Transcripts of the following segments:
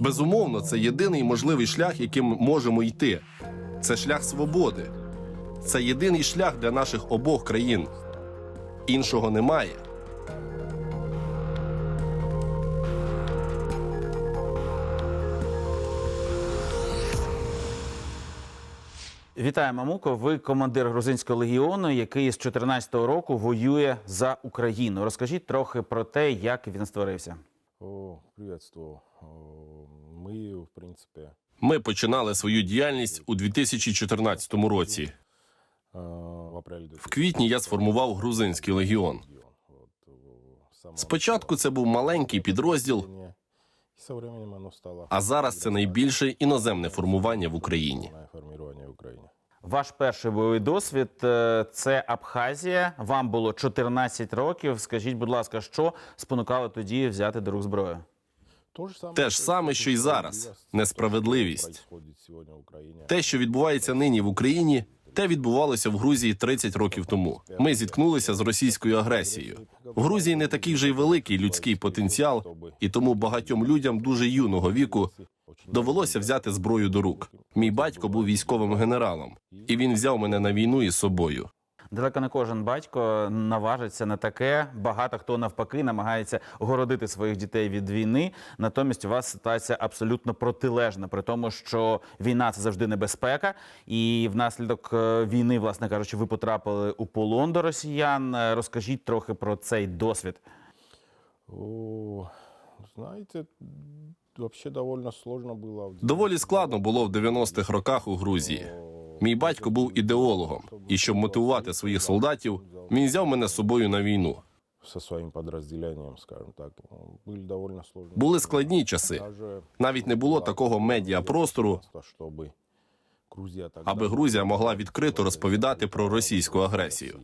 Безумовно, це єдиний можливий шлях, яким можемо йти. Це шлях свободи. Це єдиний шлях для наших обох країн. Іншого немає. Вітаю, Мамуко. Ви командир грузинського легіону, який з 2014 року воює за Україну. Розкажіть трохи про те, як він створився. Приветствую. Мы, в принципе, Ми починали свою діяльність у 2014 році. в квітні я сформував грузинський легіон. Спочатку це був маленький підрозділ, а зараз це найбільше іноземне формування в Україні. Ваш перший бойовий досвід е, це Абхазія. Вам було 14 років. Скажіть, будь ласка, що спонукало тоді взяти до рук зброю? Те ж саме, що й зараз. Несправедливість. Те, що відбувається нині в Україні, те відбувалося в Грузії 30 років тому. Ми зіткнулися з російською агресією. В Грузії не такий вже й великий людський потенціал, і тому багатьом людям дуже юного віку довелося взяти зброю до рук. Мій батько був військовим генералом, і він взяв мене на війну із собою. Далеко не кожен батько наважиться на таке. Багато хто навпаки намагається огородити своїх дітей від війни. Натомість у вас ситуація абсолютно протилежна, при тому, що війна це завжди небезпека, і внаслідок е, війни, власне кажучи, ви потрапили у полон до росіян. Е, Розкажіть трохи про цей досвід. О, знаете, вообще довольно сложно было. в Доволі складно було в 90-х роках у Грузії. Мій батько був ідеологом, і щоб мотивувати своїх солдатів, він взяв мене з собою на війну. со своим подразделением, скажем так. Были довольно сложные. Були складні часи. Даже Навіть не було такого медіапростору, чтобы Грузия тогда аби Грузія могла відкрито розповідати про російську агресію.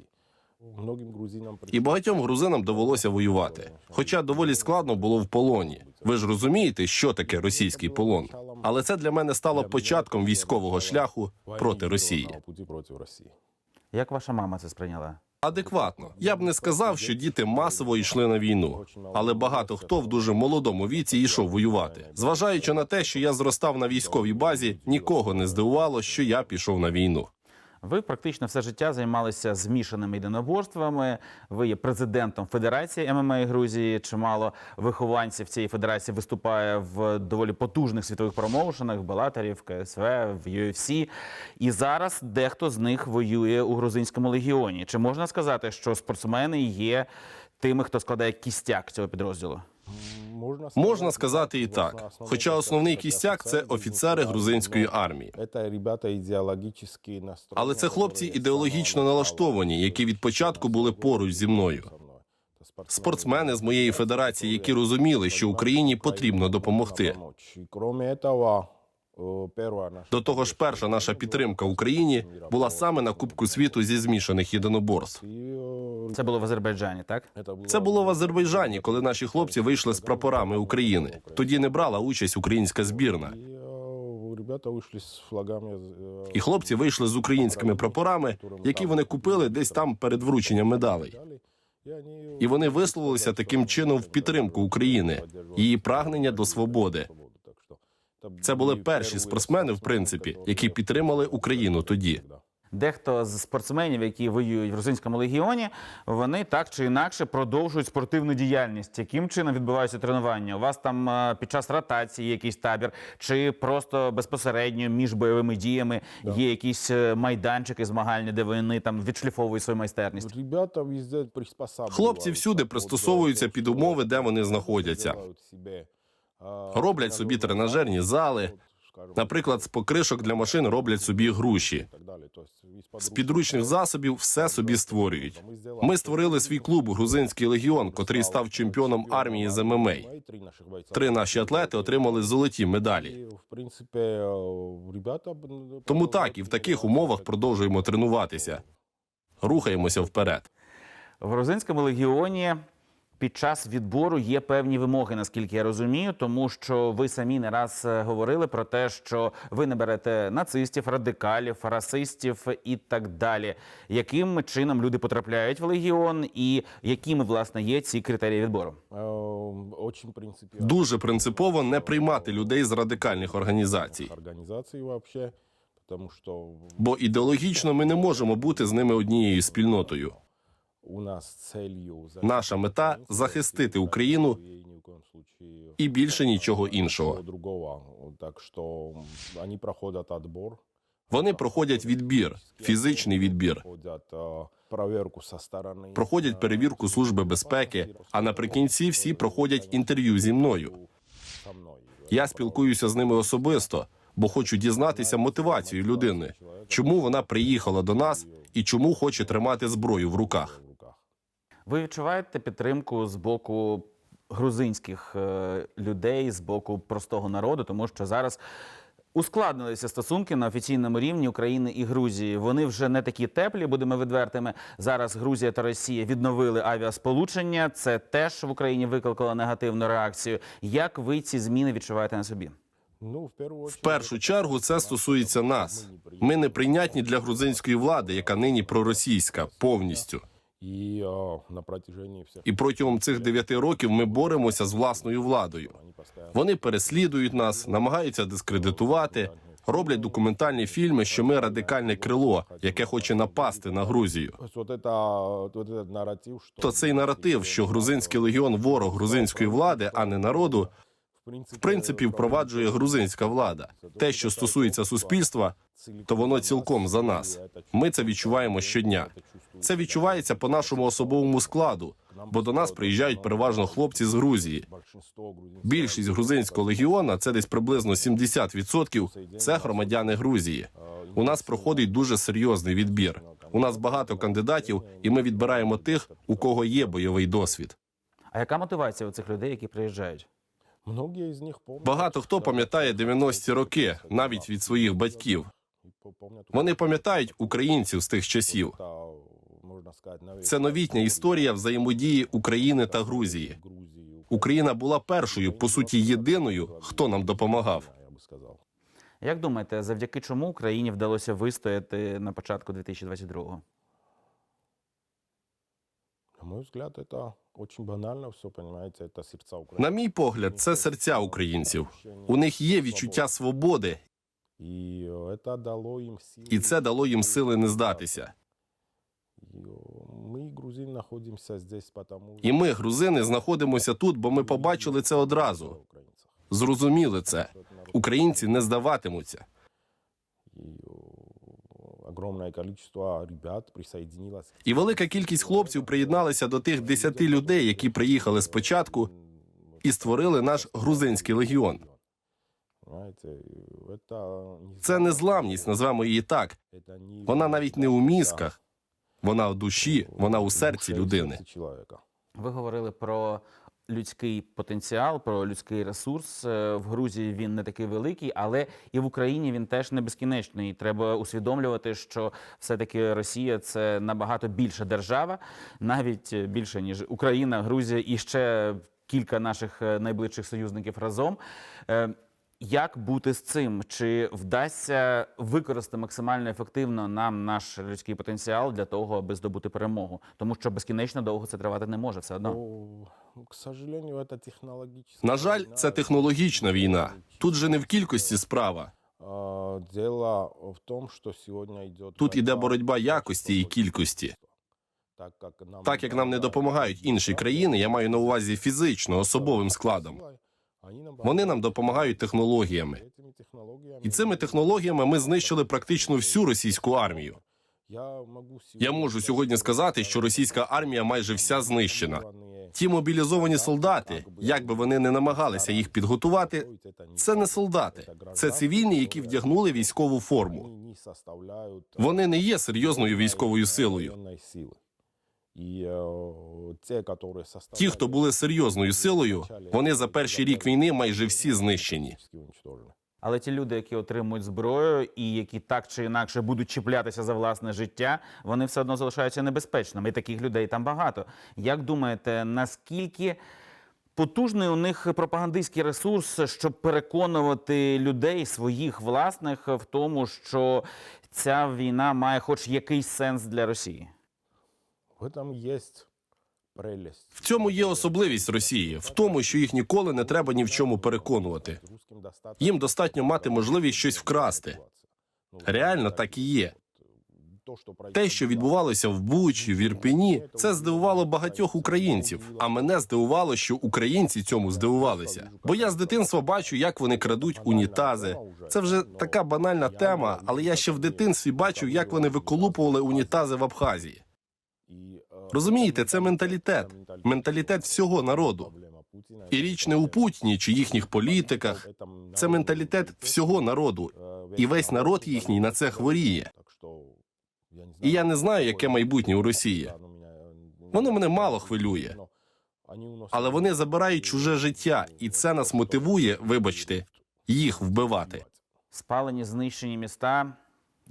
Многим грузинам І багатьом грузинам довелося воювати. Хоча доволі складно було в полоні. Ви ж розумієте, що таке російський полон. Але це для мене стало початком військового шляху проти Росії. Проти Росії Як ваша мама це сприйняла? Адекватно. Я б не сказав, що діти масово йшли на війну, але багато хто в дуже молодому віці йшов воювати. Зважаючи на те, що я зростав на військовій базі, нікого не здивувало, що я пішов на війну. Ви практично все життя займалися змішаними єдиноборствами. Ви є президентом Федерації ММА Грузії. Чимало вихованців цієї федерації виступає в доволі потужних світових промоушенах, Белаторів, КСВ, в UFC. І зараз дехто з них воює у грузинському легіоні. Чи можна сказати, що спортсмени є тими, хто складає кістяк цього підрозділу? Можна сказати і так. Хоча основний кістяк це офіцери грузинської армії. Это ребята идеологически настроєні. Але це хлопці ідеологічно налаштовані, які від початку були поруч зі мною. Спортсмени з моєї федерації, які розуміли, що Україні потрібно допомогти. І Кроме этого, э, перша наша До того ж, перша наша підтримка Україні була саме на Кубку світу зі змішаних єдиноборств. І, э, Це було в Азербайджані, так? это Це було в Азербайджані, коли наші хлопці вийшли з прапорами України. Тоді не брала участь українська збірна. І, э, ребята вийшли з флагами. э, І хлопці вийшли з українськими прапорами, які вони купили десь там перед врученням медалей. І вони І вони висловилися таким чином в підтримку України, її прагнення до свободи. Це були перші спортсмени, в принципі, які підтримали Україну тоді. Дехто з спортсменів, які воюють в грузинському легіоні, вони так чи інакше продовжують спортивну діяльність. Яким чином відбуваються тренування? У вас там е, під час ротації якийсь табір, чи просто безпосередньо між бойовими діями є якісь е, майданчики змагальні, де вони там відшліфовують свою майстерність? Ребята везде приспосабливаються. Хлопці всюди пристосовуються під умови, де вони знаходяться. Роблять собі тренажерні зали. Наприклад, з покришок для машин роблять собі груші. З підручних засобів все собі створюють. Ми створили свій клуб Грузинський легіон, котрий став чемпіоном армії з ММА. Три наші атлети отримали золоті медалі. В принципі, э, ребята... Тому так і в таких умовах продовжуємо тренуватися. Рухаємося вперед. В грузинському легіоні під час відбору є певні вимоги, наскільки я розумію, тому що ви самі не раз е, говорили про те, що ви не берете нацистів, радикалів, расистів і так далі. Яким чином люди потрапляють в легіон, і якими власне є ці критерії відбору? Очень. Дуже принципово не приймати людей з радикальних організацій, бо ідеологічно ми не можемо бути з ними однією спільнотою. У нас целью Наша мета – захистити Україну і більше нічого іншого. Так что они проходят отбор. Вони проходять відбір, фізичний відбір, проходять перевірку служби безпеки. А наприкінці всі проходять інтерв'ю зі мною. Я спілкуюся з ними особисто, бо хочу дізнатися мотивацію людини, чому вона приїхала до нас і чому хоче тримати зброю в руках. Ви відчуваєте підтримку з боку грузинських е, людей, з боку простого народу, тому що зараз. Ускладнилися стосунки на офіційному рівні України і Грузії. Вони вже не такі теплі, будемо відвертими. Зараз Грузія та Росія відновили авіасполучення. Це теж в Україні викликало негативну реакцію. Як ви ці зміни відчуваєте на собі? Ну, в В першу чергу це стосується нас. Ми не прийнятні для грузинської влади, яка нині проросійська повністю. и э, на протяжении всех І протягом цих дев'яти років ми боремося з власною владою. они постоянно Вони переслідують нас, намагаються дискредитувати, роблять документальні фільми, що ми радикальне крило, яке хоче напасти на Грузію. То есть вот это вот этот нарратив, что То цей наратив, що грузинський легіон ворог грузинської влади, а не народу, в принципі впроваджує грузинська влада. Те, що стосується суспільства, то воно цілком за нас. Ми це відчуваємо щодня. Це відчувається по нашому особовому складу, бо до нас приїжджають переважно хлопці з Грузії. Більшість грузинського легіона це десь приблизно 70% – Це громадяни Грузії. У нас проходить дуже серйозний відбір. У нас багато кандидатів, і ми відбираємо тих, у кого є бойовий досвід. А яка мотивація у цих людей, які приїжджають? Багато хто пам'ятає 90-ті роки, навіть від своїх батьків. и помнят Вони пам'ятають українців з тих часів. это, можно сказать, новейшая Це новітня історія взаємодії України та Грузії. Грузии, Україна була першою, по суті, єдиною, хто нам допомагав. я бы сказал. Як думаєте, завдяки чому Україні вдалося вистояти на початку 2022-го? На мой взгляд, это очень банально все, понимаете, это сердца Украины. На мій погляд, це серця українців. У них є відчуття свободи, И э, это дало им силы. і це дало їм сили не здатися. И, э, мы, грузины, находимся здесь потому... І ми, грузини, знаходимося тут, бо ми побачили це одразу. Украинцев. Зрозуміли це. Что это народ- Українці не здаватимуться. І велика кількість хлопців приєдналися до тих десяти людей, які приїхали спочатку і створили наш грузинський легіон. Це незламність, назвемо її так. Вона навіть не у мізках, вона в душі, вона у серці людини. сердце. Ви говорили про людський потенціал, про людський ресурс. Е, В Грузії він не такий великий, але і в Україні він теж не безкінечний. Треба усвідомлювати, що все-таки Росія це набагато більша держава, навіть е, більше ніж Україна, Грузія і ще кілька наших е, найближчих союзників разом. Як бути з цим? Чи вдасться використати максимально ефективно нам наш людський потенціал для того, аби здобути перемогу? Тому що безкінечно довго це тривати не може все одно. Ну, На жаль, це технологічна війна. Тут же не в кількості справа. А, Дело в том, что сегодня идет Тут іде боротьба якості і кількості. Так як нам, Так як нам не допомагають інші країни, я маю на увазі фізично, особовим складом. Вони нам допомагають технологіями. І цими технологіями ми знищили практично всю російську армію. Я можу сьогодні сказати, що російська армія майже вся знищена. Ті мобілізовані солдати, як би вони не намагалися їх підготувати, це не солдати, це цивільні, які вдягнули військову форму. Вони не є серйозною військовою силою. Ті, хто були серйозною силою, вони за перший рік війни майже всі знищені. Але ті люди, які отримують зброю і які так чи інакше будуть чіплятися за власне життя, вони все одно залишаються небезпечними. І таких людей там багато. Як думаєте, наскільки потужний у них пропагандистський ресурс, щоб переконувати людей своїх власних в тому, що ця війна має хоч якийсь сенс для Росії? В этом есть прелесть. В цьому є особливість Росії, в тому, що їх ніколи не треба ні в чому переконувати. Їм достатньо мати можливість щось вкрасти. Реально так і є. Те, що відбувалося в Бучі, в Ірпені, це здивувало багатьох українців. А мене здивувало, що українці цьому здивувалися. Бо я з дитинства бачу, як вони крадуть унітази. Це вже така банальна тема, але я ще в дитинстві бачив, як вони виколупували унітази в Абхазії. Розумієте, це менталітет, менталітет всього народу. І річ не у Путіні чи їхніх політиках. Це менталітет всього народу, і весь народ їхній на це хворіє. І я не знаю, яке майбутнє у Росії. Воно мене мало хвилює. Але вони забирають чуже життя, і це нас мотивує, вибачте, їх вбивати. спалені, знищені міста,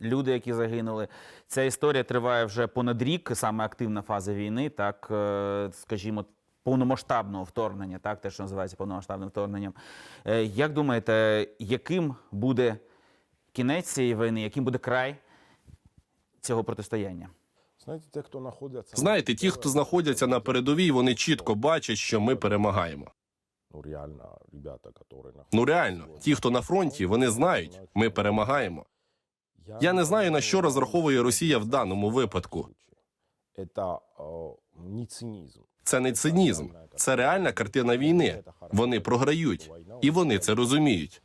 люди, які загинули. Ця історія триває вже понад рік, саме активна фаза війни, так е, скажімо, повномасштабного вторгнення, так те, що називається повномасштабним вторгненням. Е, Як думаєте, яким буде кінець цієї війни, яким буде край цього протистояння? Знаєте, ті, хто знаходяться... Знаєте, ті, хто знаходяться на передовій, вони чітко бачать, що ми перемагаємо. Ну, реально, Ну реально, ті, хто на фронті, вони знають, ми перемагаємо. Я не знаю, на що розраховує Росія в даному випадку. Це не цинізм, це реальна картина війни. Вони програють, і вони це розуміють.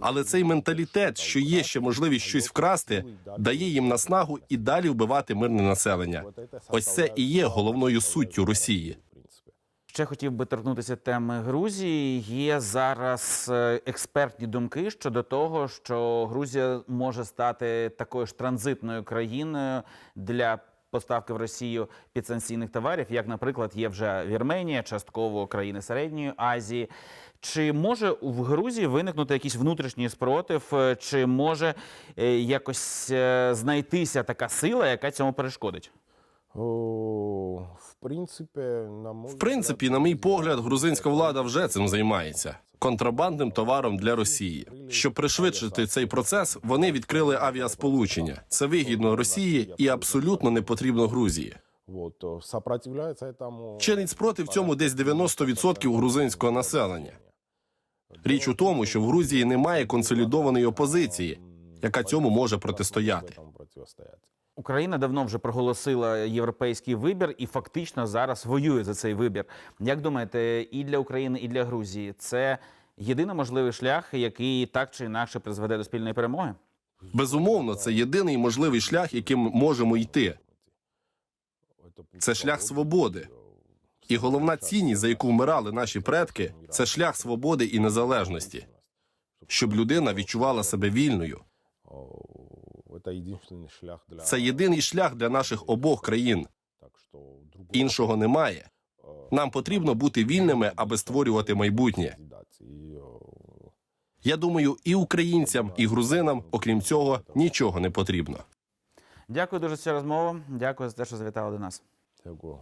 Але цей менталітет, що є ще можливість щось вкрасти, дає їм наснагу і далі вбивати мирне населення. Ось це і є головною суттю Росії. Ще хотів би торкнутися теми Грузії. Є зараз е, експертні думки щодо того, що Грузія може стати такою ж транзитною країною для поставки в Росію підсанкційних товарів, як, наприклад, є вже Вірменія, частково країни Середньої Азії. Чи може в Грузії виникнути якийсь внутрішній спротив, е, чи може е, якось знайтися така сила, яка цьому перешкодить? В принципі, на мій погляд, грузинська влада вже цим займається контрабандним товаром для Росії. Щоб пришвидшити цей процес, вони відкрили авіасполучення. Це вигідно Росії і абсолютно не потрібно Грузії. Чинить спротив цьому десь 90% грузинського населення. Річ у тому, що в Грузії немає консолідованої опозиції, яка цьому може протистояти. Україна давно вже проголосила європейський вибір і фактично зараз воює за цей вибір. Як думаєте, і для України, і для Грузії це єдиний можливий шлях, який так чи інакше призведе до спільної перемоги? Безумовно, це єдиний можливий шлях, яким можемо йти. Це шлях свободи. І головна цінність, за яку вмирали наші предки, це шлях свободи і незалежності, щоб людина відчувала себе вільною. Це єдиний шлях для наших обох країн. Так що Іншого немає. е, Нам потрібно бути вільними, аби створювати майбутнє. Я думаю, і українцям, і грузинам, окрім цього, нічого не потрібно. Дякую дуже за цю розмову. Дякую за те, що завітали до нас. Дякую.